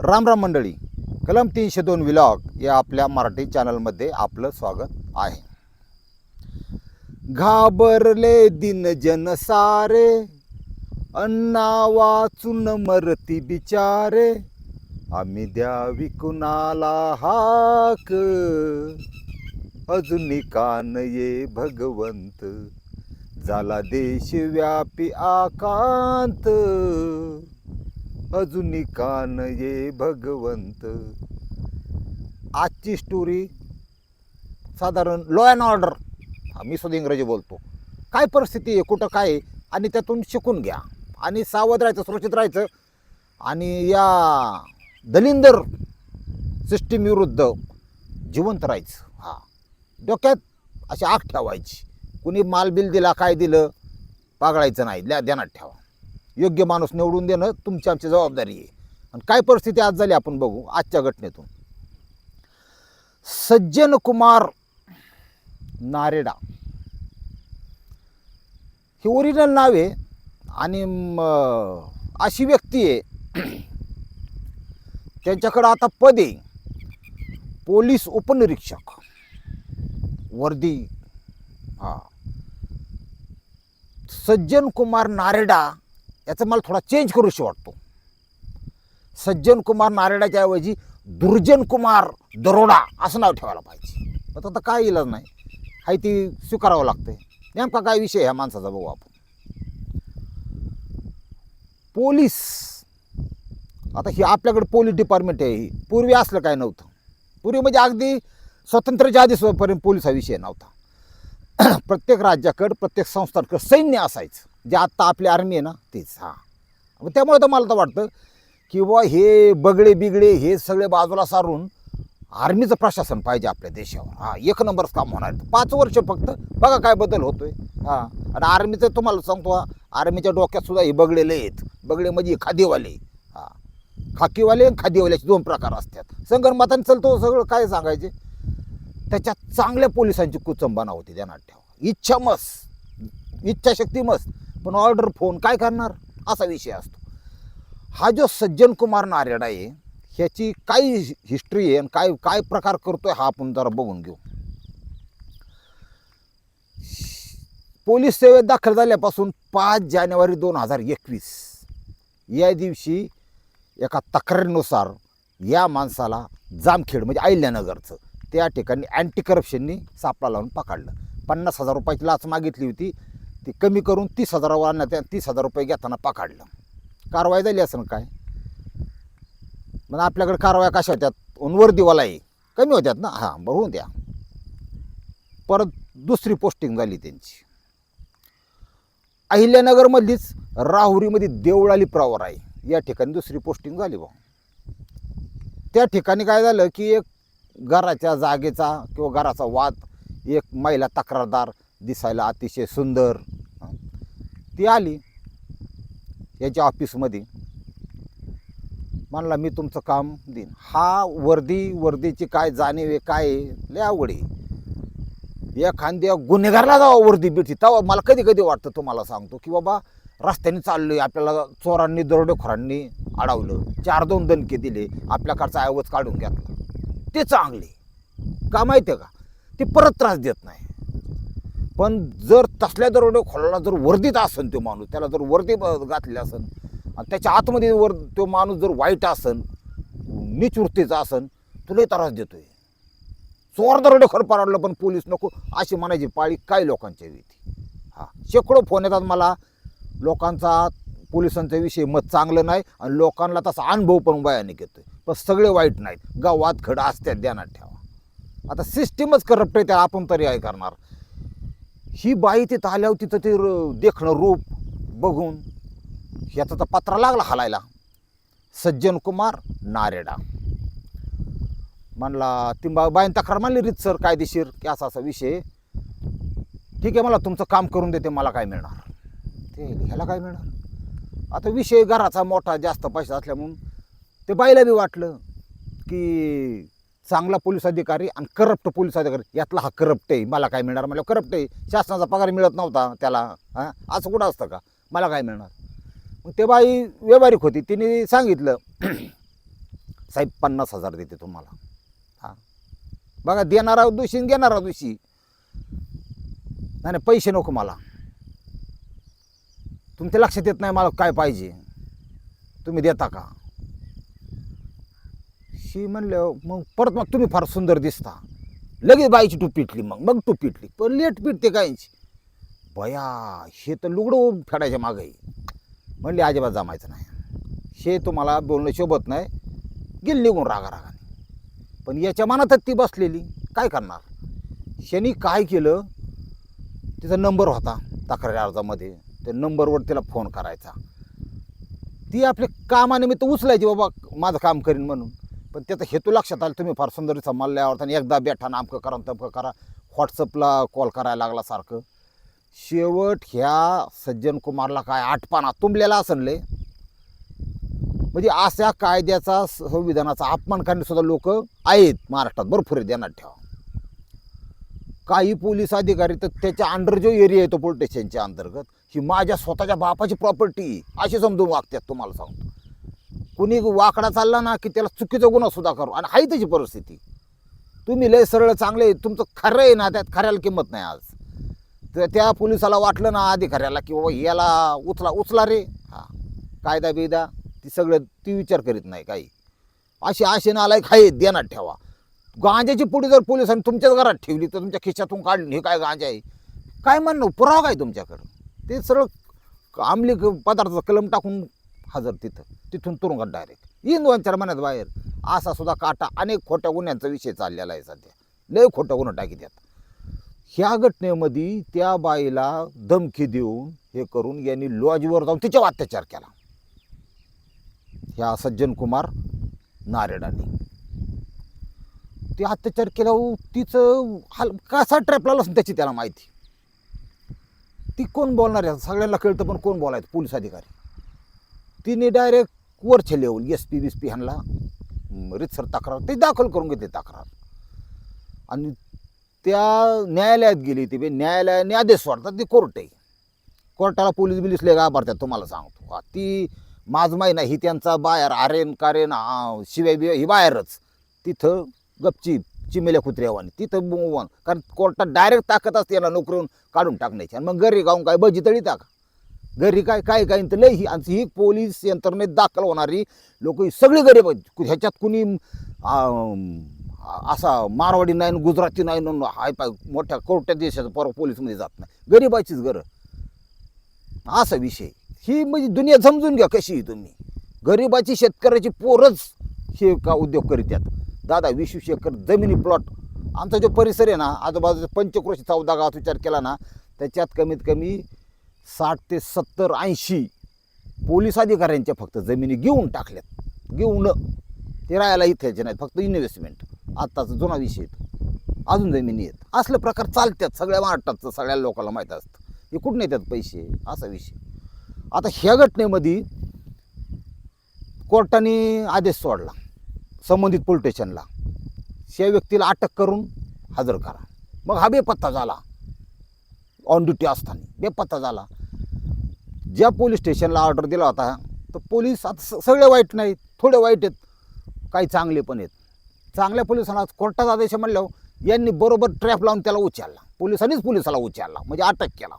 राम राम मंडळी कलम तीनशे दोन विलॉग या आपल्या मराठी चॅनलमध्ये आपलं स्वागत आहे. घाबरले दिन जन सारे अण्णा वाचून मरती बिचारे आम्ही द्यावी कुणाला हाक. अजून कान ये भगवंत झाला देशव्यापी आकांत. अजून कान ये भगवंत. आजची स्टोरी साधारण लॉ अँड ऑर्डर मी सुद्धा इंग्रजी बोलतो. काय परिस्थिती आहे? कुठं काय आणि त्यातून शिकून घ्या. आणि सावध राहायचं सुरक्षित राहायचं. आणि या दलिंदर सिस्टीम विरुद्ध जिवंत राहायचं. हा. डोक्यात अशी आग ठेवायची. कुणी माल बिल दिला काय दिलं पागळायचं नाही. द्या ध्यानात ठेवा. योग्य माणूस निवडून देणं तुमची आमची जबाबदारी आहे. आणि काय परिस्थिती आज झाली आपण बघू आजच्या घटनेतून. सज्जन कुमार नारेडा. हे ओरिजिनल नाव आहे आणि अशी व्यक्ती आहे. त्यांच्याकडं आता पद आहे. पोलीस उपनिरीक्षक. वर्दी. हा. सज्जन कुमार नारेडा याचा मला थोडा चेंज करूशी वाटतो. सज्जन कुमार नारेडाच्या ऐवजी दुर्जन कुमार दरोडा असं नाव ठेवायला पाहिजे. पण आता काय इलाज नाही. हाय ती स्वीकारावं लागतंय. नेमका काय विषय ह्या माणसाचा बघू आपण. पोलीस. आता ही आपल्याकडे पोलीस डिपार्टमेंट आहे. ही पूर्वी असलं काय नव्हतं. पूर्वी म्हणजे अगदी स्वातंत्र्याच्या आधीपर्यंत पोलीस हा विषय नव्हता. प्रत्येक राज्याकडं प्रत्येक संस्थांकडं सैन्य असायचं. जे आत्ता आपली आर्मी आहे ना तेच हां. मग त्यामुळे तर मला तर वाटतं की बुवा हे बगडे बिगडे हे सगळे बाजूला सारून आर्मीचं प्रशासन पाहिजे आपल्या देशावर. हां एक नंबरच काम होणार. पाच वर्ष फक्त बघा काय बदल होतोय. हां आणि आर्मीचं तुम्हाला सांगतो हा, आर्मीच्या डोक्यात सुद्धा हे बगडेले आहेत. बगडे म्हणजे खादीवाले. हां खाकीवाले आणि खादीवाल्याचे दोन प्रकार असतात. संगणमताने चलतो सगळं काय सांगायचे? त्याच्यात चांगल्या पोलिसांची कुचंबना होती ध्यानात ठेवा. इच्छा मस्त. इच्छाशक्ती मस्त. पण ऑर्डर फोन काय करणार? असा विषय असतो. हा जो सज्जन कुमार नारेडा आहे ह्याची काय हिस्ट्री आहे आणि काय काय प्रकार करतोय हा आपण जरा बघून घेऊ. पोलीस सेवेत दाखल झाल्यापासून पाच जानेवारी दोन हजार एकवीस या दिवशी एका तक्रारीनुसार या माणसाला जामखेड म्हणजे अहिल्यानगरचं त्या ठिकाणी अँटी करप्शननी सापळा लावून पकडलं. पन्नास हजार रुपयाची लाच मागितली होती. ती कमी करून तीस हजारावर आणण्यात त्या तीस हजार रुपये घेताना पकडलं. कारवाई झाली असं काय? मग आपल्याकडे कारवाया कशा होत्यात? वर्दीवाला आहे कमी होत्यात ना? हां बरोबर द्या. परत दुसरी पोस्टिंग झाली त्यांची. अहिल्यानगरमधलीच राहुरीमध्ये देवळाली प्रवर आहे. या ठिकाणी दुसरी पोस्टिंग झाली बा. त्या ठिकाणी काय झालं की एक घराच्या जागेचा किंवा घराचा वाद एक महिला तक्रारदार दिसायला अतिशय सुंदर. ती आली याच्या ऑफिसमध्ये. म्हणला मी तुमचं काम देईन. हा वर्दी वर्दीची काय जाणीव आहे काय आहे? लय आवड आहे. एखाद्या गुन्हेगारला जावं वर्दी बिटी तेव्हा मला कधी कधी वाटतं तुम्हाला सांगतो की बाबा रस्त्याने चाललोय आपल्याला चोरांनी दरोडेखोरांनी अडवलं. चार दोन दणके दिले आपल्याकडचा आवाज काढून घेतला. ते चांगले. का माहिती आहे का? ते परत त्रास देत नाही. पण जर तसल्या खोलला जर वर्दीत असन तो माणूस त्याला जर वर्दी घातली असन आणि त्याच्या आतमध्ये वर तो माणूस जर वाईट असन नीच वृत्तीचा असन तुलाही त्रास देतोय. चोर दरोडे खरं पाडलं पण पोलीस नको अशी म्हणायची पाळी काय लोकांच्या विधी हा शेकडो फोन येतात मला लोकांचा पोलिसांच्या विषयी मत चांगलं नाही आणि लोकांना तसा अनुभव पण वयाने येतोय. पण सगळे वाईट नाहीत. गावात खडं असत्या ध्यानात ठेवा. आता सिस्टीमच करप्ट आहे त्या आपण तरी काय करणार. ही बाई तिथं आल्यावर तिथं ते र- देखणं रूप बघून ह्याचा तर पत्रा लागला हालायला. सज्जन कुमार नारेडा. म्हणला ती बा बाईन तक्रार मानली रीत सर कायदेशीर की असा असा विषय. ठीक आहे मला तुमचं काम करून देते मला काय मिळणार? ते ह्याला काय मिळणार? आता विषय घराचा मोठा जास्त पैसा असल्यामुळं ते बाईला बी वाटलं की चांगला पोलीस अधिकारी आणि करप्ट पोलीस अधिकारी. यातला हा करप्ट आहे. मला काय मिळणार? मला करप्ट आहे. शासनाचा पगार मिळत नव्हता त्याला. हां? असं कुठं असतं का? मला काय मिळणार? मग ते बाई व्यावहारिक होती. तिने सांगितलं साहेब पन्नास हजार देते तुम्हाला. हां? बघा देणारा दोषी घेणारा दोषी. नाही नाही पैसे नको मला. तुमच्या लक्षात येत नाही मला काय पाहिजे. तुम्ही देता का? शी म्हणलं मग परत मग तुम्ही फार सुंदर दिसता. लगेच बाईची टूप पिटली मग मग टूप पिटली पण लेट पिटते काहींची. बया हे तर लुगडं फेडायच्या मागे म्हणले अजिबात जमायचं नाही. हे तुम्हाला बोलणं शोभत नाही. गेली निघून रागा रागाने पण याच्या मनातच ती बसलेली. काय करणार? शनी काय केलं? तिचा नंबर होता तक्रारी अर्जामध्ये. त्या नंबरवर तिला फोन करायचा. ती आपल्या कामानिमित्त उचलायची बाबा माझं काम करीन म्हणून. पण त्याचा हेतू लक्षात आला तुम्ही फार सुंदर सांभाळल्यावर आणि एकदा बेठा नामकं करा तमकं करा. व्हॉट्सअपला कॉल करायला लागला सारखं. शेवट ह्या सज्जन कुमारला काय आठपाना तुंबलेला असनले म्हणजे अशा कायद्याचा संविधानाचा अपमान करणे सुद्धा लोक आहेत महाराष्ट्रात. भरपूर आहे ध्यानात ठेवा. काही पोलीस अधिकारी तर त्याच्या अंडर जो एरिया येतो पोलीस स्टेशनच्या अंतर्गत ही माझ्या स्वतःच्या बापाची प्रॉपर्टी अशी समजून वागतात तुम्हाला सांगतो. कुणी वाकडा चालला ना की त्याला चुकीचा गुन्हा सुद्धा करू. आणि आहे त्याची परिस्थिती. तुम्ही लय सरळ चांगले तुमचं खरं आहे ना त्यात खऱ्याला किंमत नाही आज. तर त्या पोलिसाला वाटलं ना आधी खऱ्याला की बाबा याला उचला उचला रे. हा. कायदा बिदा ती सगळं ती विचार करीत नाही काही. अशी आशे नालायक आहे देण्यात ठेवा. गांजाची पुढे जर पोलिसांनी तुमच्याच घरात ठेवली तर तुमच्या खिशातून काढली हे काय गांजा आहे? काय म्हणणं पुरावा काय तुमच्याकडं? ते सरळ आमली पदार्थाचा कलम टाकून हजर तिथं. तिथून तुरुंगात डायरेक्ट येईन दोन चार महिन्यात बाहेर. असा सुद्धा काटा अनेक खोट्या गुन्ह्यांचा विषय चाललेला आहे सध्या. लय खोट्या गुन्हा टाकी त्यात ह्या घटनेमध्ये त्या बाईला धमकी देऊन हे करून यांनी लॉजवर जाऊन तिच्यावर अत्याचार केला. ह्या सज्जन कुमार नारेडाने. ते अत्याचार केल्यावर तिचं हाल कसा ट्रॅपला असून त्याची त्याला माहिती. ती कोण बोलणार आहे? सगळ्यांना कळतं पण कोण बोलायचं? पोलीस अधिकारी. तिने डायरेक्ट वरच्या लेवल एस पी बीस पी ह्यांना रितसर तक्रार ते दाखल करून घेतली तक्रार. आणि त्या न्यायालयात गेली ती बे न्यायालयाने आदेश वाढतात ती कोर्ट आहे. कोर्टाला पोलीस बिलीस लय घाबरतात तुम्हाला सांगतो. हा, ती माझमाई नाही ही त्यांचा बाहेर आरेन कारेन शिवाय बिवाय ही बाहेरच. तिथं गपची चिमेल्या कुत्र्यावानी तिथं कारण कोर्टात डायरेक्ट ताकद असते याला नोकरीहून काढून टाकण्याची. आणि मग घरी गाऊन काय बजी तळी टाका. घरी काय काय काय तर लय ही आणि ही पोलीस यंत्रणेत दाखल होणारी लोक ही सगळी गरीब आहेत. कु- ह्याच्यात कुणी असा मारवाडी नाही गुजराती नाही हाय पाय मोठ्या कोर्टात देशाचा पर पोलीसमध्ये जात नाही. गरीबाचीच गरज असा विषय. ही म्हणजे दुनिया समजून घ्या कशी तुम्ही. गरिबाची शेतकऱ्याची पोरच हे का उद्योग करीत्यात दादा वीस वीस एकर जमिनी प्लॉट आमचा जो परिसर आहे ना आजूबाजूचा पंचक्रोशी चौदा गावात विचार केला ना त्याच्यात कमीत कमी साठ ते सत्तर ऐंशी पोलीस अधिकाऱ्यांच्या फक्त जमिनी घेऊन टाकल्यात. घेऊन ते राहायला इथेचे नाहीत फक्त इन्व्हेस्टमेंट आत्ताचा जुना विषय आहे अजून जमिनी आहेत. असले प्रकार चालतात सगळ्या महाराष्ट्राचं सगळ्या लोकांना माहीत असतं. हे कुठून येतात पैसे? असा विषय. आता ह्या घटनेमध्ये कोर्टाने आदेश सोडला संबंधित पोलीस स्टेशनला. त्या व्यक्तीला अटक करून हजर करा. मग हा बेपत्ता झाला. ऑन ड्युटी असताना. बेपत्ता झाला. ज्या पोलीस स्टेशनला ऑर्डर दिला होता तर पोलीस आता स- सगळे वाईट नाहीत थोडे वाईट आहेत काही चांगले पण आहेत. चांगल्या पोलिसांना कोर्टाचा आदेश म्हणल्यावर यांनी बरोबर ट्रॅप लावून त्याला उचलला. पोलिसांनीच पोलिसाला उचलला म्हणजे अटक केला.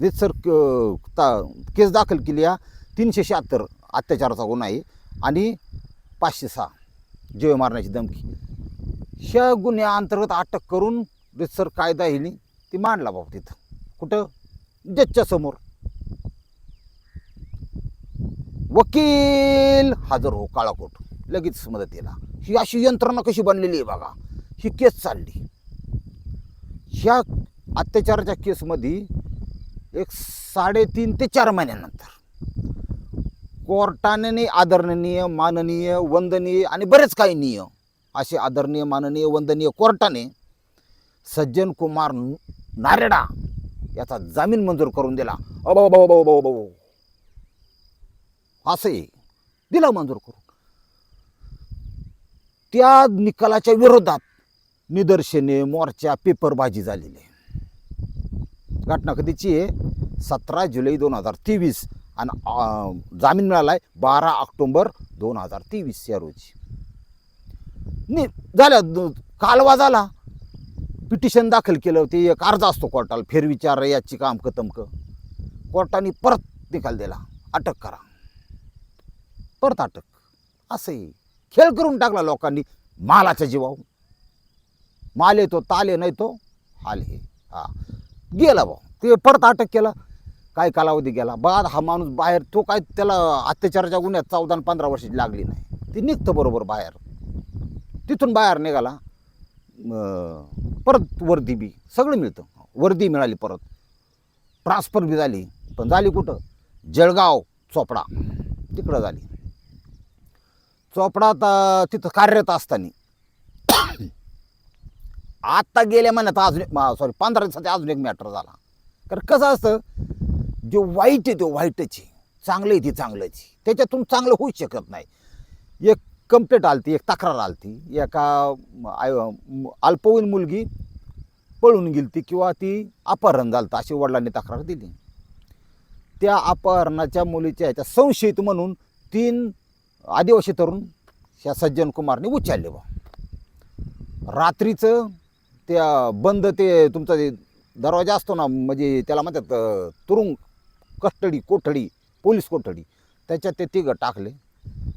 रितसर ता- केस दाखल केली आहे तीनशे शहात्तर अत्याचाराचा गुन्हा आहे आणि पाचशे सहा जीव मारण्याची धमकी. ह्या गुन्ह्याअंतर्गत अटक करून रितसर कायदा हिनी ती मांडला बाबा तिथं. कुठं? जजच्या समोर वकील हजर हो काळाकोट. लगेच मदतीला ही अशी यंत्रणा कशी बनलेली आहे बघा. ही केस चालली. ह्या अत्याचाराच्या केसमध्ये एक साडेतीन ते चार महिन्यानंतर कोर्टाने आदरणीय माननीय वंदनीय आणि बरेच काही नियम असे आदरणीय माननीय वंदनीय कोर्टाने सज्जन कुमार नारेडा याचा जामीन मंजूर करून दिला. अबो बाबा बाबा बाबा बाबा असंही दिला मंजूर करून. त्या निकालाच्या विरोधात निदर्शने मोर्चा पेपरबाजी झालेली आहे. घटना कधीची आहे. सतरा जुलै दोन हजार तेवीस आणि जामीन मिळाला आहे बारा ऑक्टोंबर दोन हजार तेवीस या रोजी. नि झालं कालवा झाला. पिटिशन दाखल केलं ते एक अर्ज असतो कोर्टाला. फेरविचार याची काम कतमक कोर्टाने परत निकाल दिला. अटक करा. परत अटक. असंही खेळ करून टाकला लोकांनी. मालाच्या जीवावर. माल येतो ताले नाही तो. आले हा. गेला भाऊ. ते परत अटक केला. काय कालावधी गेला. बाद हा माणूस बाहेर तो काय त्याला अत्याचाराच्या गुन्ह्यात चौदा पंधरा वर्षाची लागली नाही. ती निघतं बरोबर बाहेर. तिथून बाहेर निघाला. परत वर्दी बी सगळं मिळतं. वर्दी मिळाली परत. ट्रान्सफर बी झाली. पण झाली कुठं? जळगाव चोपडा. तिकडं झाली. चोपडा तर तिथं कार्यरत असताना. आत्ता गेल्या महिन्यात अजून सॉरी पंधरा दिवसात अजून एक मॅटर झाला. कारण कसं असतं जे वाईट आहे ते वाईटच आहे. चांगलं आहे ते चांगलंच आहे. त्याच्यातून चांगलं होऊ शकत नाही. एक कंप्लेंट आलती एक तक्रार आलती. एका आय- अल्पवयीन मुलगी पळून गेलती किंवा ती अपहरण झालं अशी वडिलांनी तक्रार दिली. त्या अपहरणाच्या मुलीच्या ह्याच्या संशयित म्हणून तीन आदिवासी तरुण ह्या सज्जन कुमारने उचलले बा रात्रीचं त्या बंद ते तुमचा जे दरवाजा असतो ना म्हणजे त्याला म्हणतात तुरुंग कस्टडी कोठडी पोलीस कोठडी त्याच्यात ते तिघं टाकले.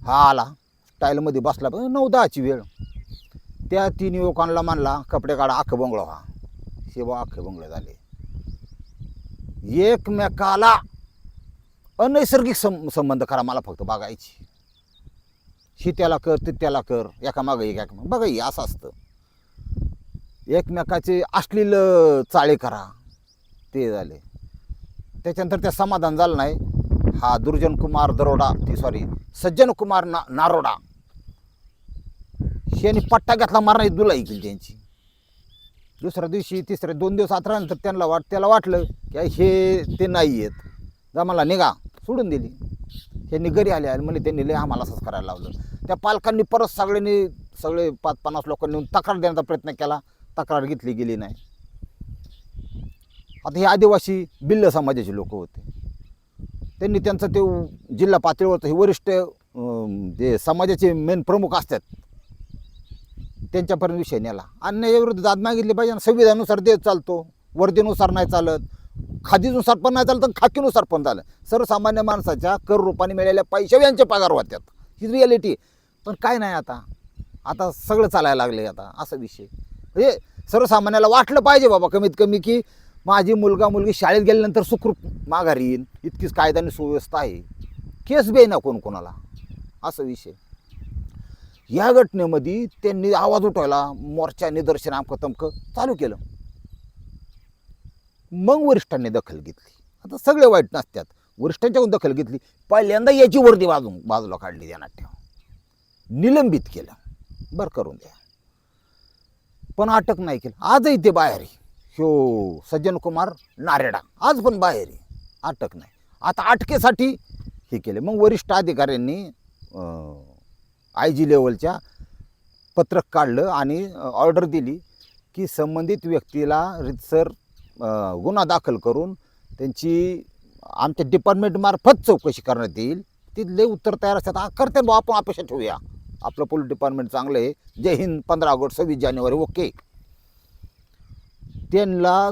हा आला. टाईलमध्ये बसला पण नऊ दहाची वेळ. त्या तीन युवकांना मानला कपडे काढा अख्खं बंगलो हा शिवा अख्खे बंगले झाले. एकमेकाला अनैसर्गिक सं संबंध करा मला फक्त बघायची. ही त्याला कर ती त्याला कर एका मागं एक एका बघा हे असं असतं. एकमेकाचे अश्लील चाळे करा. ते झाले. त्याच्यानंतर त्या समाधान झालं नाही. हा दुर्जन कुमार दरोडा ती सॉरी सज्जन कुमार ना नारोडा. शेणी पट्टा घेतला मारणार दुलाई केली त्यांची. दुसऱ्या दिवशी तिसऱ्या दोन दिवस आत त्यांना वाट त्याला वाटलं की हे ते नाही आहेत. जमाला मला निघा सोडून दिली. त्यांनी घरी आले आणि म्हणे त्यांनी लय आम्हाला असंच करायला लावलं. त्या पालकांनी परत सगळ्यांनी सगळे पाच पन्नास लोकांनी येऊन तक्रार देण्याचा प्रयत्न केला. तक्रार घेतली गेली नाही. आता हे आदिवासी बिल्ल समाजाचे लोक होते. त्यांनी त्यांचं ते जिल्हा पातळीवरचं हे वरिष्ठ जे समाजाचे मेन प्रमुख असतात त्यांच्यापर्यंत विषय नेला. अन्यायाविरुद्ध दाद मागितली पाहिजे आणि संविधानानुसार देत चालतो. वर्दीनुसार नाही चालत. खादीनुसार पण नाही चालत आणि खाकीनुसार पण झालं. सर्वसामान्य माणसाच्या कर रूपाने मिळालेल्या पैशावर यांचे पगार होत्यात ही रियालिटी पण काय नाही आता. आता सगळं चालायला लागले आता. असा विषय. म्हणजे सर्वसामान्याला वाटलं पाहिजे बाबा कमीत कमी की माझी मुलगा मुलगी शाळेत गेल्यानंतर सुखरूप माघारी येईन. इतकीच कायद्याने सुव्यवस्था आहे. केस बी ना कोण कोणाला? असं विषय. या घटनेमध्ये त्यांनी आवाज उठवायला मोर्चा निदर्शन आमकं तमकं चालू केलं. मग वरिष्ठांनी दखल घेतली. आता सगळे वाईट नसतात. वरिष्ठांच्याकडून दखल घेतली. पहिल्यांदा याची वर्दी बाजू बाजूला काढली या नाट्य निलंबित केलं. बरं करून द्या. पण अटक नाही केलं. आजही ते बाहेर आहे. हो सज्जन कुमार नारेडा. आज पण बाहेर आहे. अटक नाही. आता अटकेसाठी हे केले. मग वरिष्ठ अधिकाऱ्यांनी आय जी लेवलच्या पत्रक काढलं आणि ऑर्डर दिली की संबंधित व्यक्तीला रितसर गुन्हा दाखल करून त्यांची आमच्या डिपार्टमेंटमार्फत चौकशी करण्यात येईल. तिथले उत्तर तयार असतात. हा, करते बुवा आपण अपेक्षा ठेवूया. आपलं पोलीस डिपार्टमेंट चांगलं आहे. जय हिंद पंधरा ऑगस्ट सव्वीस जानेवारी ओके. त्यांना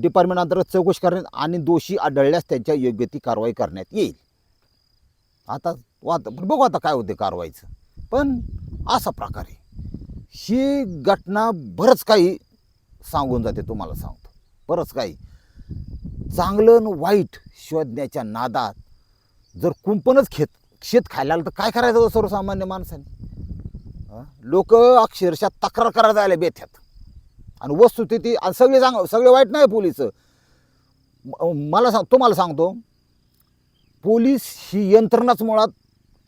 डिपार्टमेंट अंतर्गत चौकशी करण्यात आणि दोषी आढळल्यास त्यांच्या योग्य ती कारवाई करण्यात येईल. आता वाद बघू आता काय होते कारवाईचं. पण असा प्रकारे ही घटना बरंच काही सांगून जाते तुम्हाला सांगतो. बरंच काही. चांगलं आणि वाईट शोधण्याच्या नादात जर कुंपणच खेत शेत खायला आलं तर काय करायचं हो सर्वसामान्य माणसाने? लोक अक्षरशः तक्रार करायला जायला बेथ्यात आणि वस्तुस्थिती आणि सगळे सांग सगळे वाईट नाही पोलीस. मला सांग तुम्हाला सांगतो. पोलीस ही यंत्रणाच मुळात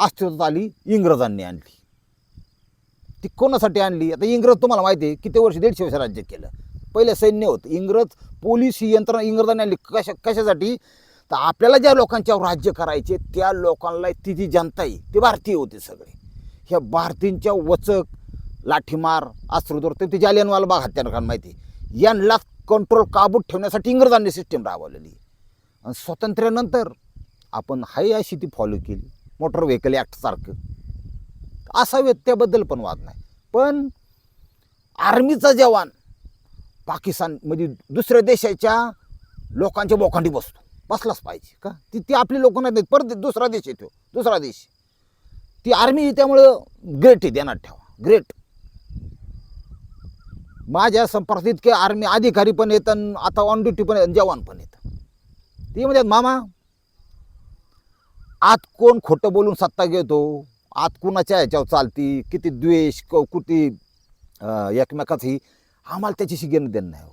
अस्तित्वात आली इंग्रजांनी आणली. ती कोणासाठी आणली? आता इंग्रज तुम्हाला माहिती आहे किती वर्ष दीडशे वर्ष राज्य केलं. पहिलं सैन्य होतं. इंग्रज पोलीस ही यंत्रणा इंग्रजांनी आणली. कशा कशासाठी? तर आपल्याला ज्या लोकांच्यावर राज्य करायचे त्या लोकांना ती जी जनता आहे ते भारतीय होते सगळे. ह्या भारतीयांच्या वचक लाठीमार अस्त्रोदर ते जालियनवाला बाग हत्याकांड माहिती आहे. यांना कंट्रोल काबूत ठेवण्यासाठी इंग्रजांनी सिस्टीम राबवलेली आणि स्वातंत्र्यानंतर आपण हाय अशी ती फॉलो केली. मोटर व्हेकल ॲक्टसारखं. असावेत त्याबद्दल पण वाद नाही. पण आर्मीचा जवान पाकिस्तानमध्ये दुसऱ्या देशाच्या लोकांच्या बोखांडी बसतो. बसलाच पाहिजे का? ती ती आपली लोक नाही देत परत दुसरा देश येतो. दुसरा देश. ती आर्मी त्यामुळं ग्रेट आहे. देणार ठेवा. ग्रेट माझ्या संपर्कात इतके आर्मी अधिकारी पण येतात आणि आता ऑन ड्युटी पण येत जवान पण येतात ते म्हणतात मामा आत कोण खोटं बोलून सत्ता घेतो? आत कुणाच्या ह्याच्यावर चालती? किती द्वेष क- किती एकमेकाची आम्हाला त्याच्याशी घेणं देणं नाही हो.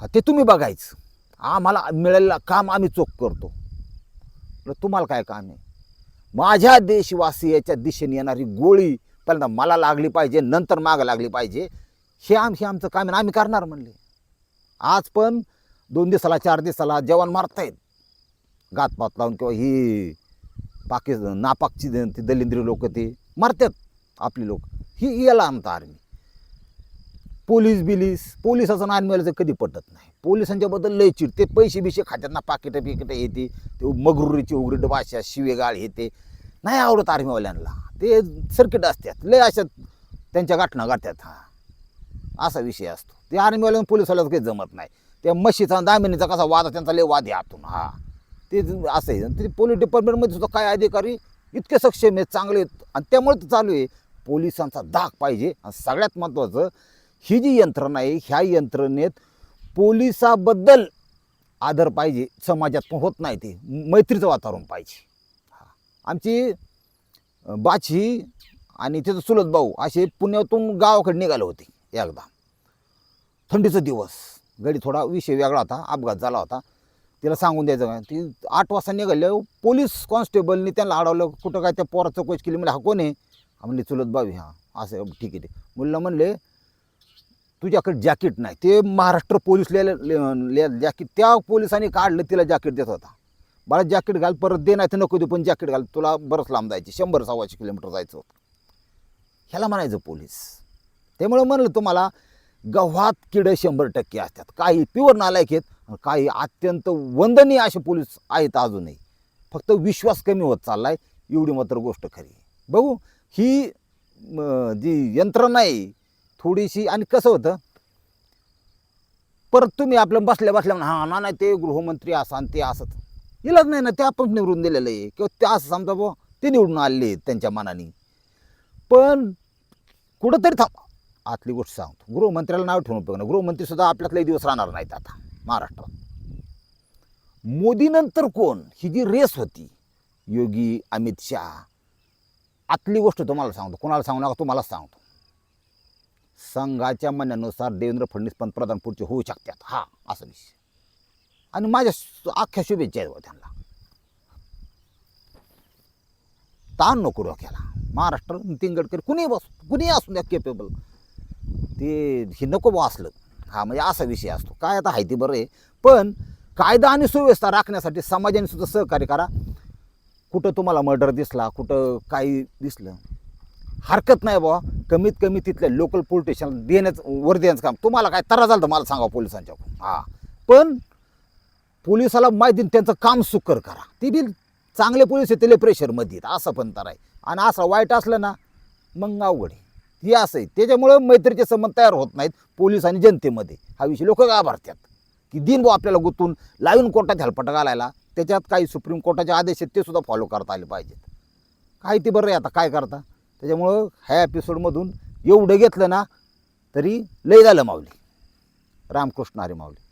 हा ते तुम्ही बघायचं. आम्हाला मिळालेलं काम आम्ही चोख करतो. तुम्हाला काय काम आहे? माझ्या देशवासियाच्या दिशेने येणारी गोळी पहिल्यांदा मला लागली पाहिजे नंतर मागं लागली पाहिजे. हे आम हे आमचं काम आहे आम्ही करणार म्हणले. आज पण दोन दिवसाला चार दिवसाला जवान मारतायत. घातपात लावून किंवा ही पाकिस्तान नापाकची ती दलिंद्री लोक ते मारतात आपली लोक. ही याला आणता आर्मी पोलीस बिलीस पोलिसाचं आर्मीवाल्याचं कधी पटत नाही. पोलिसांच्याबद्दल लय चिड. ते पैसे बिशे खात्यात ना पाकिटं बिकिटं येते ते मगरुरीची उघडीट भाषा शिवेगाळ येते नाही आवडत आर्मीवाल्यांना ते सर्किट असतात. लय अशा त्यांच्या गाठणा गाठतात हा. असा विषय असतो. ते आर्मीवाल्यानं पोलिसवाल्याचं काही जमत नाही. त्या म्हशीचा दामिनीचा कसा वाद त्यांचा लय वाद आहे आतून हा. ते असं आहे. आणि ते पोलीस डिपार्टमेंटमध्ये सुद्धा काय अधिकारी इतके सक्षम आहेत चांगले आहेत. आणि त्यामुळे तर चालू आहे. पोलिसांचा धाक पाहिजे. आणि सगळ्यात महत्त्वाचं ही जी यंत्रणा आहे ह्या यंत्रणेत पोलिसाबद्दल आदर पाहिजे. समाजात पण होत नाही ते. मैत्रीचं वातावरण पाहिजे. आमची बाची आणि तिचं सुलत भाऊ असे पुण्यातून गावाकडे निघाले होते एकदा. थंडीचा दिवस. गडी थोडा विषय वेगळा होता. अपघात झाला होता. तिला सांगून द्यायचं काय ती आठ वाजता निघाले पोलीस कॉन्स्टेबलनी त्यांना अडवलं कुठं काय त्या पोराचं चौकशी केली? म्हणजे हा कोण आहे? म्हणले चुलत बावी हां असं ठीक आहे ते मुलीला म्हणले तुझ्याकडे जॅकेट नाही. ते महाराष्ट्र पोलीस लिहिलं जॅकेट त्या पोलिसांनी काढलं तिला जॅकेट देत होता. बाळा जॅकेट घाल परत दे नाही तर नको दे पण जॅकेट घाल तुला बरंच लांब जायची शंभर सव्वाशे किलोमीटर जायचं होतं. ह्याला म्हणायचं पोलीस. त्यामुळं म्हणलं तुम्हाला गव्हात किडे शंभर टक्के असतात. काही प्युअर नालायक आहेत काही अत्यंत वंदनीय असे पोलीस आहेत अजूनही. फक्त विश्वास कमी होत चाललाय एवढी मात्र गोष्ट खरी बघू ही जी यंत्रणा आहे थोडीशी आणि कसं होतं? परत तुम्ही आपलं बसल्या बसल्या हा ना नाही ते गृहमंत्री असं आणि ते असत इलाज नाही ना ते आपण निवडून दिलेलं आहे. किंवा ते असं समजा बुवा ते निवडून आलेले आहेत त्यांच्या मनाने. पण कुठंतरी थांब. आतली गोष्ट सांगतो. गृहमंत्र्याला नाव ठेवून उपयोग नाही गृहमंत्रीसुद्धा आपल्यातले आपल्यात लई दिवस राहणार नाहीत आता. महाराष्ट्रात मोदीनंतर कोण? ही जी रेस होती योगी अमित शहा. आतली गोष्ट तुम्हाला सांगतो कोणाला सांगू नका तुम्हालाच सांगतो. संघाच्या म्हणण्यानुसार देवेंद्र फडणवीस पंतप्रधान पुढचे होऊ शकतात. हा असा विषय. आणि माझ्या अख्ख्या शुभेच्छा आहेत त्यांना. ताण नको डोक्याला. महाराष्ट्र नितीन गडकरी कुणी बस कुणी असू द्या केपेबल ते हे नको बा असलं. हा म्हणजे असा विषय असतो. काय आता आहे ते बरं आहे. पण कायदा आणि सुव्यवस्था राखण्यासाठी समाजाने सुद्धा सहकार्य करा. कुठं तुम्हाला मर्डर दिसला कुठं काही दिसलं हरकत नाही बुवा. कमीत कमी तिथल्या लोकल पोलीस स्टेशन देण्याचं वर देण्याचं काम. तुम्हाला काय तरा झालं तर मला सांगा पोलिसांच्या हां. पण पोलिसाला माहिती त्यांचं काम सुकर करा. ते बी चांगले पोलीस आहेत त्याला प्रेशरमध्ये आहेत. असं पण तर आहे. आणि असं वाईट असलं ना मग अवघड आहे. ही असं आहे त्याच्यामुळं मैत्रीचे संबंध तयार होत नाहीत पोलीस आणि जनतेमध्ये. हा विषय लोक घाबरतात. की दिन भाऊ आपल्याला गुंतून लावून कोर्टात हेलपट घालायला. त्याच्यात काही सुप्रीम कोर्टाचे आदेश आहेत ते सुद्धा फॉलो करता आले पाहिजेत. काय ते बरं आहे आता काय करता? त्याच्यामुळं ह्या एपिसोडमधून एवढं घेतलं ना तरी लय झालं माऊली. रामकृष्ण हरी माऊली.